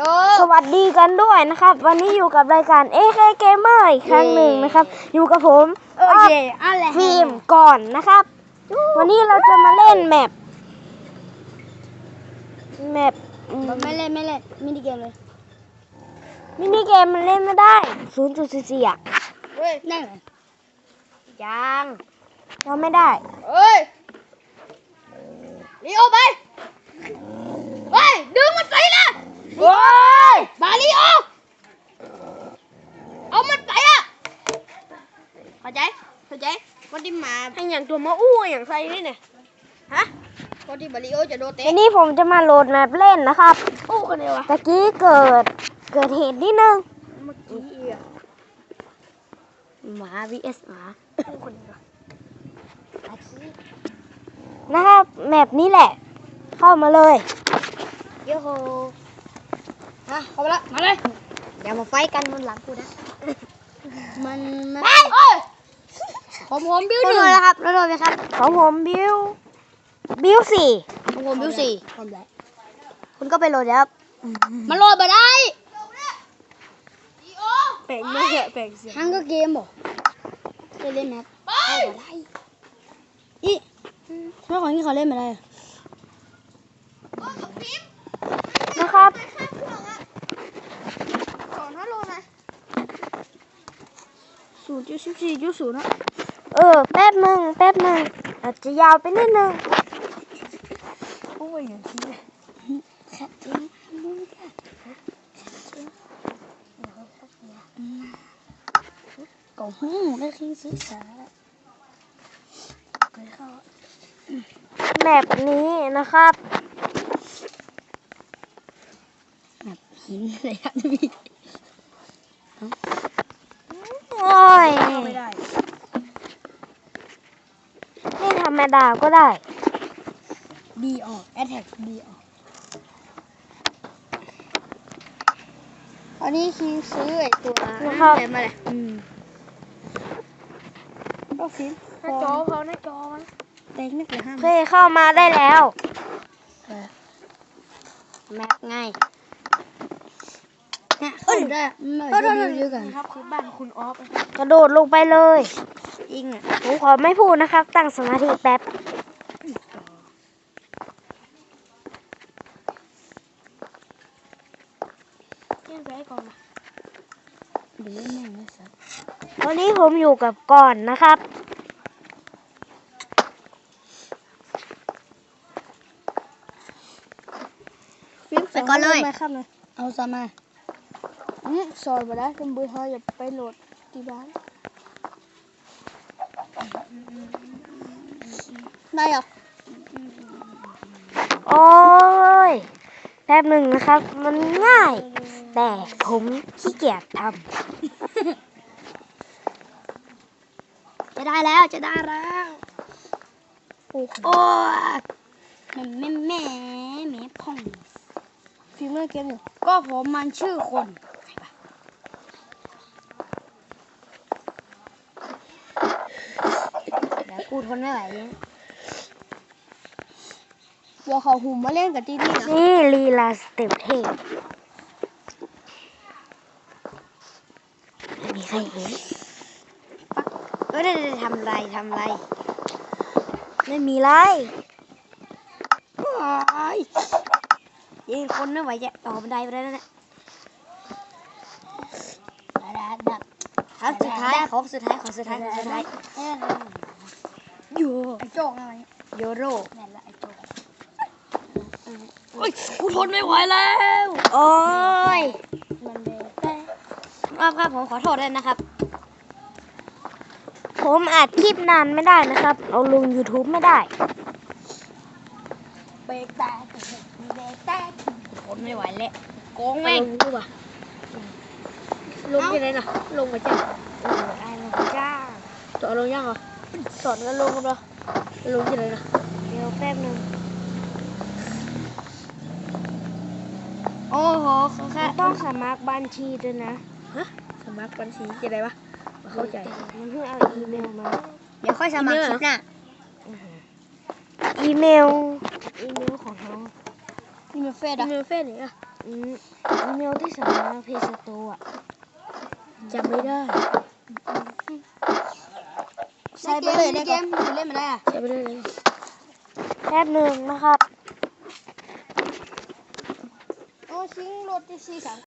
โชว์สวัสดีกันด้วยนะครับ วันนี้อยู่กับรายการ AK Gamer อีกครั้งหนึ่งนะครับ อยู่กับผมโอเคอะไรฟิล์มก่อนนะครับ วันนี้เราจะมาเล่นแมปแมปอืมไม่เล่นไม่เล่นมินิเกมเลยมินิเกมมันเล่นไม่ได้0.44อะเฮ้ยนั่นไงยังเราไม่ได้เฮ้ยลีโอไปเฮ้ยดึงมันไปนะโอ้ยบาลีโอเอามันไปอะเข้าใจเข้าใจ คนที่มาให้อย่างตัวมาอู้อย่างใครนี่เนี่ยฮะคนที่บาลีโอจะโดนเตะทีนี้ผมจะมาโหลดแมปเล่นนะครับอู้คนเดียวอะตะกี้เกิดเกิดเหตุนิดนึงเมื่อกี้อะหมา vs หมานะครับแมปนี้แหละ เข้ามาเลยโยโฮฮะเข้าไปละมาเลยอย่ามาไฟกันบนหลังกูนะมันมัน เอ้ยผมผมบิวหได้นึ่งเลยแล้วครับแล้วโดนไหมครับของผมบิวบิวสี่ผมผมบิวสี่คุณก็ไปโหลดแล้วครับมันโหลดมาได้แปลงไม่แปลงเสียงฮังก็เกมบ่เคยเล่นไหมเข้ามาได้อีทำไมของที่เขาเล่นมาได้อะนะครับศูนย์จุดสิบสี่จุดศูนย์นะ เออ แป๊บหนึ่งแป๊บหนึ่งอาจจะยาวไปนิดนึงโอ้ยอย่างนี้ขัดจริงมึงค่ะก็หูได้คิงศึกษาเคยเข้าแมปนี้นะครับแบบหินเลยครับพี่ โอ้ย ไม่ได้ ไม่ธรรมดาก็ได้ดีออกแอทแทกดีออกอันนี้คิงซื้อไอ้ตัวนะครับอะไรมาเลยอืมก็ฟิล์มหน้าจอเขาหน้าจอมันเต็งนักเลยห้ามเคยเข้ามาได้แล้ว แมปง่าย เนี่ยเข้าได้ไม่ได้เยอะกันครับคือบ้านคุณออฟกระโดดลงไปเลยอิงอะผมขอไม่พูดนะครับ ตั้งสมาธิแป๊บวันนี้ผมอยู่กับก่อนนะครับไปก่อนเลย เอาซะมา อืมสอนมาได้คุณบุญเธออย่าไปโหลดที่บ้านได้เหรอโอ้ยแป๊บหนึ่งนะครับ มันง่าย แต่ผมขี้เกียจทจะได้แล้วจะได้แล้วโอ้โอ้แม่แม่แม่แม่พ่องฟิล์มเล่นเกมอยู่ก็ผมมันชื่อคนเดี๋ยว กูทนไม่ไหวเนี่ยวัวเขาหุ่มมาเล่นกับที่นี่นะำนี่ลีลาสเต็ปเทพไม่มีใครเห็นเอ้ยเดี๋ยวๆทำไรทำไร ไม่มีไรว้ายยิงคนไม่ไหวจะต่อบันไดไปแล้วเนี่ยครับสุดท้ายของสุดท้ายของสุดท้ายของสุดท้าย โยโจกอะไรโยโร่นั่นแหละไอ้โจกโอ้ยกูทนไม่ไหวแล้ว โอ้ยมันเดแต่ครับครับผมขอโทษด้วยนะครับ ผมอัดคลิปนานไม่ได้นะครับ เอาลง YouTube ไม่ได้เบรกแตกเบรกแตกทนไม่ไหวแล้วโกงแม่แม่งงรู้ป่ะลงยังไงน่ะลงมาจ้าเออได้ลงมาจ้าจอดลงยังเหรอสอนกันลงกันเห รอลงที่ไหนนะ เดี๋ยวแป๊บหนึง โอ้โหเขาแค่ต้องสมัครบัญชีด้วยนะสมัครบัญชีจะได้ปะมาเข้าใจ มันเพิ่งเอาอีเมลมา เดี๋ยวค่อยสมัครคลิปหน้าอีเมล อีเมลของเขานี่มันเฟซอะอีเมลเฟซนี่อะออืมอีเมลที่สั่งมาเพจสโตร์อะจำไม่ได้ ใส่ไปเลยในเกมมันเล่นไม่ได้อะใช้ไปเลยแป๊บหนึ่งนะครับ โอ้ชิงรถที่สี่สาม